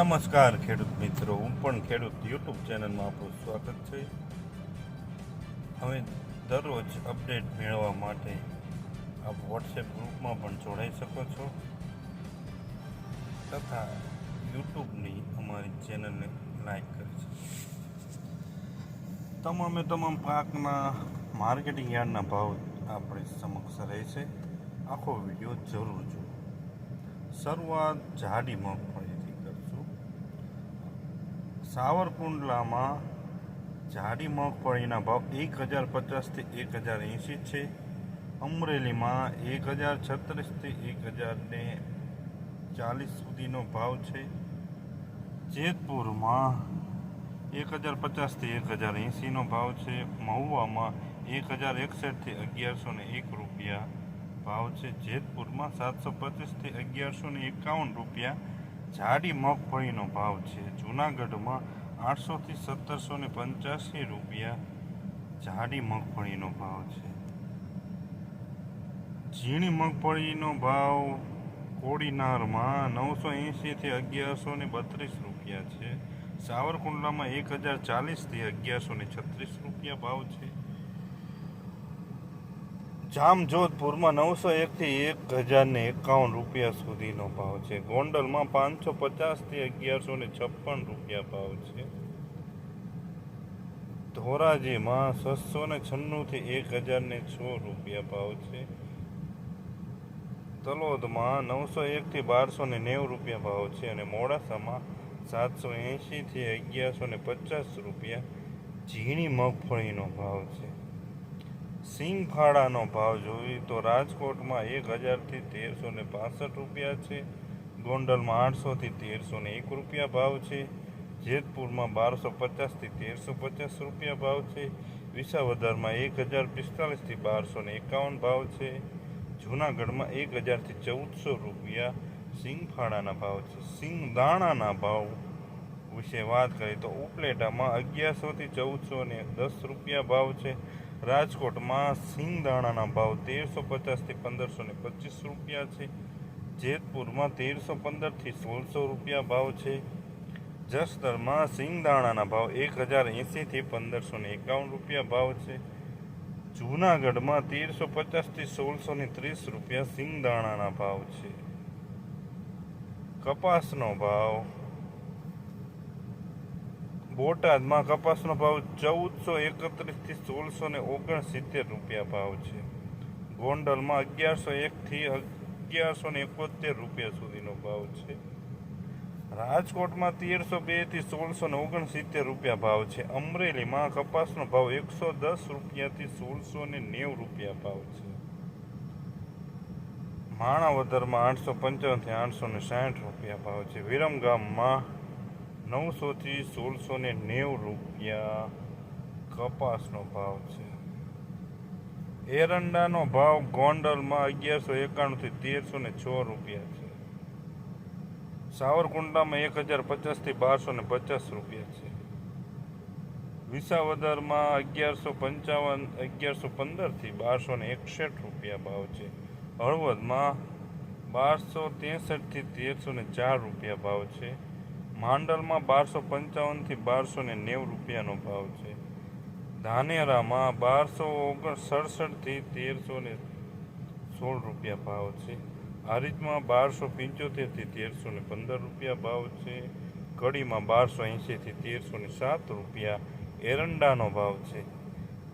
નમસ્કાર, ખેડૂત મિત્રો. હું પણ ખેડૂત યુટ્યુબ ચેનલમાં આપણું સ્વાગત છે. હવે દરરોજ અપડેટ મેળવવા માટે આપ વોટ્સએપ ગ્રુપમાં પણ જોડાઈ શકો છો તથા યુટ્યુબની અમારી ચેનલને લાઈક કરી શકો તમામે તમામ પાકના માર્કેટિંગ યાર્ડના ભાવ આપણી સમક્ષ રહેશે. આખો વીડિયો જરૂર જુઓ. શરૂઆત જાડી મગફળીથી કરશું સાવરકુંડલામાં જાડી મગફળીના ભાવ એક હજાર પચાસથી એક હજાર એંશી છે. અમરેલીમાં એક હજાર છત્રીસથી એક હજાર ને ચાલીસ સુધીનો ભાવ છે. જેતપુરમાં એક હજાર પચાસથી એક હજાર એંશીનો ભાવ છે. મહુવામાં એક હજાર એકસઠથી અગિયારસો ને એક રૂપિયા ભાવ છે. જેતપુરમાં સાતસો પચીસથી અગિયારસો ને એકાવન રૂપિયા જાડી મગફળીનો ભાવ છે. જુનાગઢમાં આઠસોથી સત્તરસો ને પંચ્યાસી રૂપિયા જાડી મગફળીનો ભાવ છે. ઝીણી મગફળીનો ભાવ કોડીનારમાં નવસો એંશીથી અગિયારસો ને બત્રીસ રૂપિયા છે. સાવરકુંડલામાં એક હજાર ચાલીસથી અગિયારસો ને છત્રીસ રૂપિયા ભાવ છે. જામજોધપુરમાં નવસો એકથી એક હજારને એકાવન રૂપિયા સુધીનો ભાવ છે. ગોંડલમાં પાંચસો પચાસથી અગિયારસો ને છપ્પન રૂપિયા ભાવ છે. ધોરાજીમાં છસો ને છન્નુંથી એક હજારને છો રૂપિયા ભાવ છે. તલોદમાં નવસો એકથી બારસો ને નેવું રૂપિયા ભાવ છે અને મોડાસામાં સાતસો એંશીથી અગિયારસો ને પચાસ રૂપિયા ઝીણી મગફળીનો ભાવ છે. સિંગફાળાનો ભાવ જોઈએ તો રાજકોટમાં એક હજારથી તેરસો ને પાસઠ રૂપિયા છે. ગોંડલમાં આઠસોથી તેરસો ને એક રૂપિયા ભાવ છે. જેતપુરમાં બારસો પચાસથી તેરસો પચાસ રૂપિયા ભાવ છે. વિસાવદરમાં એક હજાર પિસ્તાલીસથી બારસો ને એકાવન ભાવ છે. જૂનાગઢમાં એક હજારથી ચૌદસો રૂપિયા સિંગફાળાના ભાવ છે. સિંગદાણાના ભાવ વિશે વાત કરીએ તો ઉપલેટામાં અગિયારસોથી ચૌદસો ને દસ રૂપિયા ભાવ છે. રાજકોટમાં સિંગદાણાના ભાવ તેરસો પચાસથી પંદરસો ને પચીસ રૂપિયા છે. જેતપુરમાં તેરસો પંદરથી સોળસો રૂપિયા ભાવ છે. જસદરમાં સિંગદાણાના ભાવ એક હજાર એંસીથી પંદરસો ને એકાવન રૂપિયા ભાવ છે. જૂનાગઢમાં તેરસો પચાસથી સોળસો ને ત્રીસ રૂપિયા સિંગદાણાના ભાવ છે. કપાસનો ભાવ બોટાદમાં કપાસનો ભાવ ચૌદસો એકત્રીસથી સોળસો ને ઓગણસિત્તેર રૂપિયા ભાવ છે. ગોંડલમાં અગિયારસો એકથી અગિયારસો ને એકોતેર રૂપિયા સુધીનો ભાવ છે. રાજકોટમાં તેરસો બેથી સોળસો ને ઓગણસિત્તેર રૂપિયા ભાવ છે. અમરેલીમાં કપાસનો ભાવ એકસો દસ રૂપિયાથી સોળસો ને નેવું રૂપિયા ભાવ છે. માણાવદરમાં આઠસો પંચાવનથી આઠસો ને સાઠ રૂપિયા ભાવ છે. વિરમગામમાં નવસોથી સોળસો ને નેવું રૂપિયા કપાસનો ભાવ છે. એરંડાનો ભાવ ગોંડલમાં અગિયારસો એકાણુંથી તેરસો ને છ રૂપિયા છે. સાવરકુંડલામાં એક હજાર પચાસથી બારસો ને પચાસ રૂપિયા છે. વિસાવદરમાં અગિયારસો પંચાવન, અગિયારસો પંદરથી બારસો ને એકસઠ રૂપિયા ભાવ છે. હળવદમાં બારસો ત્રેસઠથી તેરસો ને ચાર રૂપિયા ભાવ છે. માંડલમાં બારસો પંચાવનથી બારસો ને નેવું રૂપિયાનો ભાવ છે. ધાનેરામાં બારસો ઓગણ સડસઠથી તેરસો ને સોળ રૂપિયા ભાવ છે. હારીજમાં બારસો પંચોતેરથી તેરસો ને પંદર રૂપિયા ભાવ છે. કડીમાં બારસો એંશીથી તેરસો ને સાત રૂપિયા એરંડાનો ભાવ છે.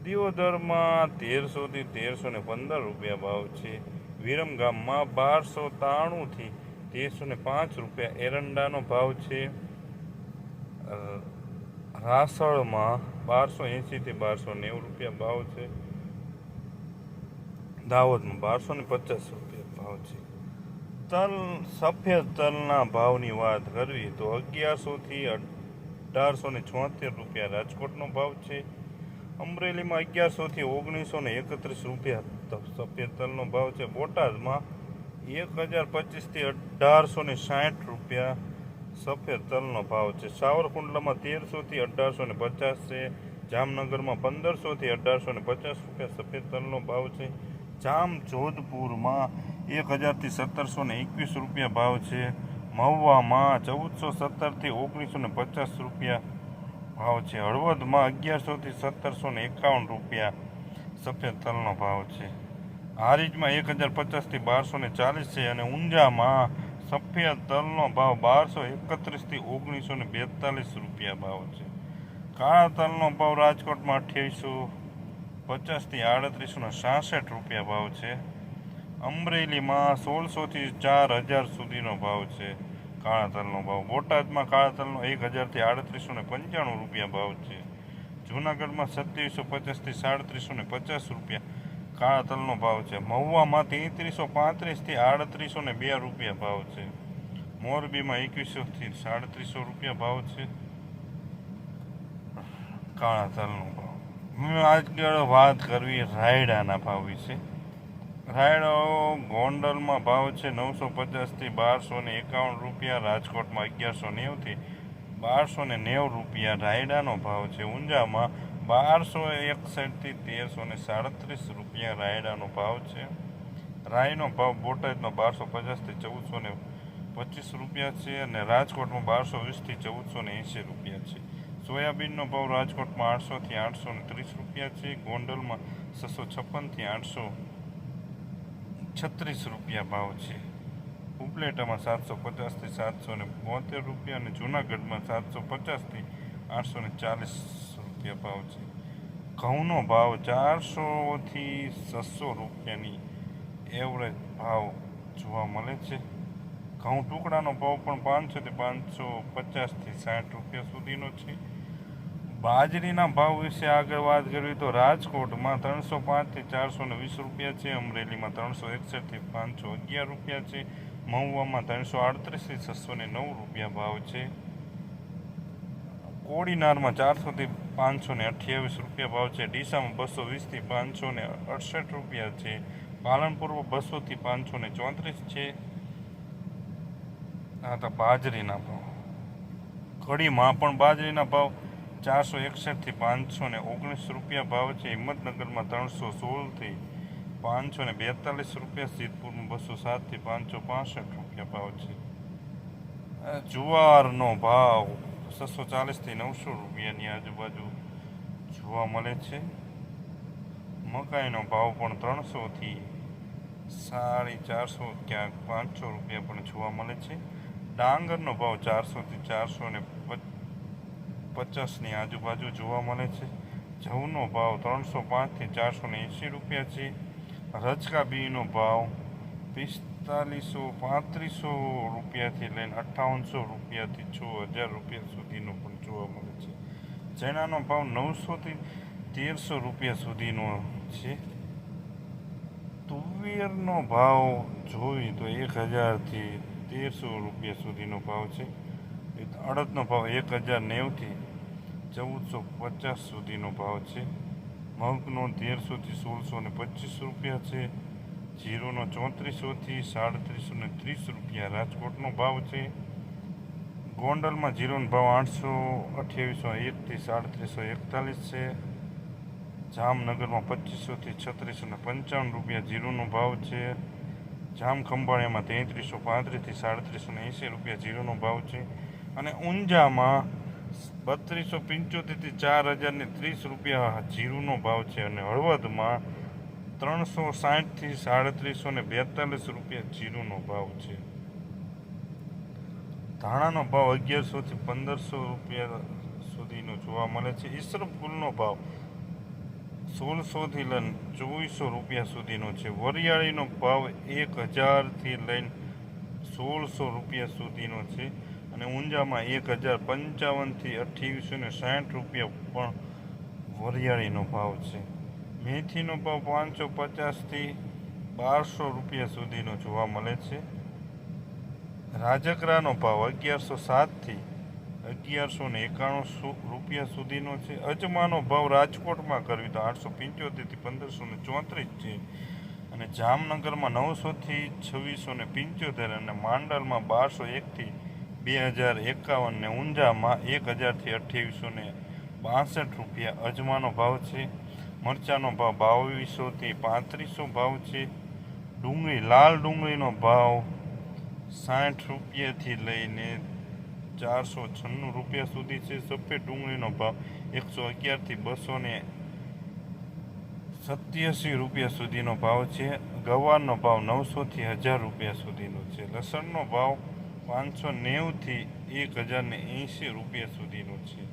દિયોદરમાં તેરસોથી તેરસો ને પંદર રૂપિયા ભાવ છે. વિરમગામમાં બારસો ત્રાણુંથી તેરસો ને પાંચ રૂપિયા. એરંડાનો ભાવ છે રાસળમાં બારસો એંશીથી બારસો નેવું રૂપિયા ભાવ છે. દાહોદમાં બારસો ને પચાસ રૂપિયા ભાવ છે. તલ, સફેદ તલના ભાવની વાત કરવી તો અગિયારસોથી અઢારસો ને છોતેર રૂપિયા રાજકોટનો ભાવ છે. અમરેલીમાં અગિયારસોથી ઓગણીસો ને એકત્રીસ રૂપિયા સફેદ તલનો ભાવ છે. બોટાદમાં એક હજાર પચીસથી અઢારસો ને સાઠ રૂપિયા સફેદ તલનો ભાવ છે. સાવરકુંડલામાં તેરસોથી અઢારસો ને પચાસ છે. જામનગરમાં પંદરસોથી અઢારસો ને પચાસ રૂપિયા સફેદ તલનો ભાવ છે. જામ જોધપુરમાં એક હજારથી સત્તરસો ને એકવીસ રૂપિયા ભાવ છે. મહુવામાં ચૌદસો સત્તરથી ઓગણીસો ને પચાસ રૂપિયા ભાવ છે. હળવદમાં અગિયારસોથી સત્તરસો ને એકાવન રૂપિયા સફેદ તલનો ભાવ છે. હારીજમાં એક હજાર પચાસથી બારસો ને ચાલીસ છે અને ઊંઝામાં સફેદ તલનો ભાવ બારસો એકત્રીસથી ઓગણીસો ને બેતાલીસ રૂપિયા ભાવ છે. કાળા તલનો ભાવ રાજકોટમાં અઠ્યાવીસો પચાસથી આડત્રીસો ને સાસઠ રૂપિયા ભાવ છે. અમરેલીમાં સોળસોથી ચાર હજાર સુધીનો ભાવ છે. કાળા તલનો ભાવ. બોટાદમાં કાળા તલનો એક હજારથી આડત્રીસો ને પંચાણું રૂપિયા ભાવ છે. જૂનાગઢમાં સત્યાવીસો પચાસથી સાડત્રીસો ને પચાસ રૂપિયા. કાળા તલનો ભાવ છે. મહુવામાં તેત્રીસો પાંત્રીસથી આડત્રીસો ને બે રૂપિયા ભાવ છે. મોરબીમાં એકવીસોથી સાડત્રીસો રૂપિયા ભાવ છે. કાળા તલનો ભાવ આગળ વાત કરવી રાયડાના ભાવ વિશે રાયડો ગોંડલમાં ભાવ છે નવસો પચાસથી બારસો ને એકાવન રૂપિયા, રાજકોટમાં અગિયારસો નેવથી બારસો ને નેવું રૂપિયા રાયડાનો ભાવ છે. ઊંઝામાં બારસો એકસઠથી તેરસો ને સાડત્રીસ રૂપિયા રાયડાનો ભાવ છે. રાયનો ભાવ બોટાદમાં બારસો પચાસથી ચૌદસો ને પચીસ રૂપિયા છે અને રાજકોટમાં બારસો વીસથી ચૌદસો ને એંસી રૂપિયા છે. સોયાબીનનો ભાવ રાજકોટમાં આઠસોથી આઠસો ને ત્રીસ રૂપિયા છે. ગોંડલમાં છસો છપ્પનથી આઠસો છત્રીસ રૂપિયા ભાવ છે. ઉપલેટામાં સાતસો પચાસથી સાતસો ને બોતેર રૂપિયા અને જૂનાગઢમાં સાતસો પચાસથી આઠસો ને ચાલીસ રૂપિયા ભાવ છે. ઘઉંનો ભાવ ચારસોથી છસો રૂપિયાની એવરેજ ભાવ જોવા મળે છે. ઘઉં ટુકડાનો ભાવ પણ પાંચસોથી પાંચસો પચાસથી સાઠ રૂપિયા સુધીનો છે. બાજરીના ભાવ વિશે આગળ વાત કરવી તો રાજકોટમાં ત્રણસો પાંચથી ચારસો ને વીસ રૂપિયા છે, અમરેલીમાં ત્રણસો એકસઠથી પાંચસો અગિયાર રૂપિયા છે, મહુવામાં ત્રણસો આડત્રીસથી છસો ને નવ રૂપિયા ભાવ છે. કોડીનારમાં ચારસોથી પાંચસો ને અઠ્યાવીસ રૂપિયા ભાવ છે. ડીસામાં બસો વીસથી પાંચસો ને અડસઠ રૂપિયા છે. પાલનપુરમાં બસોથી પાંચસો ને ચોત્રીસ છે. આ તો બાજરીના ભાવ. કડીમાં પણ બાજરીના ભાવ ચારસો એકસઠથી પાંચસો ને ઓગણીસ રૂપિયા ભાવ છે. હિંમતનગરમાં ત્રણસો સોળથી પાંચસો ને બેતાલીસ રૂપિયા. સિદ્ધપુરમાં બસો સાતથી પાંચસો પાસઠ રૂપિયા ભાવ છે. જુવારનો ભાવ છસો ચાલીસથી નવસો રૂપિયાની આજુબાજુ જોવા મળે છે. મકાઈનો ભાવ પણ ત્રણસોથી સાડી ચારસો ક્યાંક પાંચસો રૂપિયા પણ જોવા મળે છે. ડાંગરનો ભાવ ચારસોથી ચારસો ને પચ- પચાસની આજુબાજુ જોવા મળે છે. જવનો ભાવ ત્રણસો પાંચથી ચારસો ને એંસી રૂપિયા છે. રચકા બીનો ભાવ પિસ્તાલીસો પાંત્રીસો રૂપિયાથી લઈને અઠ્ઠાવનસો રૂપિયાથી છ હજાર રૂપિયા સુધીનો પણ જોવા મળે છે. ચણાનો ભાવ નવસોથી તેરસો રૂપિયા સુધીનો છે. તુવેરનો ભાવ જોઈએ તો એક હજારથી તેરસો રૂપિયા સુધીનો ભાવ છે. અડદનો ભાવ એક હજાર નેવથી ચૌદસો પચાસ સુધીનો ભાવ છે. મગનો તેરસોથી સોળસો ને પચીસ રૂપિયા છે. જીરોનો ચોત્રીસોથી સાડત્રીસો ને ત્રીસ રૂપિયા રાજકોટનો ભાવ છે. ગોંડલમાં જીરોનો ભાવ આઠસો અઠ્યાવીસો એકથી સાડત્રીસો એકતાલીસ છે. જામનગરમાં પચીસોથી છત્રીસો ને પંચાવન રૂપિયા જીરોનો ભાવ છે. જામ ખંભાળિયામાં તેત્રીસો પાંત્રીસથી સાડત્રીસો ને એંસી રૂપિયા જીરોનો ભાવ છે. અને ઊંઝામાં બત્રીસો પંચોતેરથી ચાર હજારને ત્રીસ રૂપિયા જીરુનો ભાવ છે અને હળવદમાં ત્રણસો સાઠથી સાડત્રીસો ને બેતાલીસ રૂપિયા જીરુનો ભાવ છે. ધાણાનો ભાવ અગિયારસોથી પંદરસો રૂપિયા સુધીનો જોવા મળે છે. ઈસરફૂલનો ભાવ સોળસોથી લઈને ચોવીસો રૂપિયા સુધીનો છે. વરિયાળીનો ભાવ એક હજારથી લઈને સોળસો રૂપિયા સુધીનો છે અને ઊંઝામાં એક હજાર પંચાવનથી અઠ્યાવીસો ને સાઠ રૂપિયા પણ વરિયાળીનો ભાવ છે. મેથીનો ભાવ પાંચસો પચાસથી બારસો રૂપિયા સુધીનો જોવા મળે છે. રાજગરાનો ભાવ અગિયારસો સાતથી અગિયારસો ને એકાણું રૂપિયા સુધીનો છે. અજમાનો ભાવ રાજકોટમાં કરવી તો આઠસો પંચોતેરથી પંદરસો ને ચોત્રીસ છે. અને જામનગરમાં નવસોથી છવ્વીસો ને પંચોતેર અને માંડલમાં બારસો એકથી બે હજાર એકાવન ને ઊંઝામાં એક હજારથી અઠ્યાવીસો ને બાસઠ રૂપિયા અજમાનો ભાવ છે. મરચાંનો ભાવ બાવીસોથી પાંત્રીસો ભાવ છે. ડુંગળી, લાલ ડુંગળીનો ભાવ સાઠ રૂપિયાથી લઈને ચારસો છન્નું રૂપિયા સુધી છે. સફેદ ડુંગળીનો ભાવ એકસો અગિયારથી બસો ને સત્યાસી રૂપિયા સુધીનો ભાવ છે. ગવારનો ભાવ નવસોથી હજાર રૂપિયા સુધીનો છે. લસણનો ભાવ પાંચસો નેવુંથી એક હજારને એંશી રૂપિયા સુધીનો છે.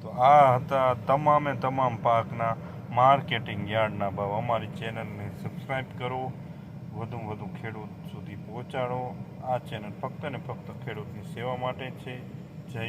તો આ હતા તમામે તમામ પાકના માર્કેટિંગ યાર્ડના ભાવ. અમારી ચેનલને સબસ્ક્રાઈબ કરો. વધુ વધુ ખેડૂત સુધી પહોંચાડો. આ ચેનલ ફક્ત ને ફક્ત ખેડૂતની સેવા માટે છે. જય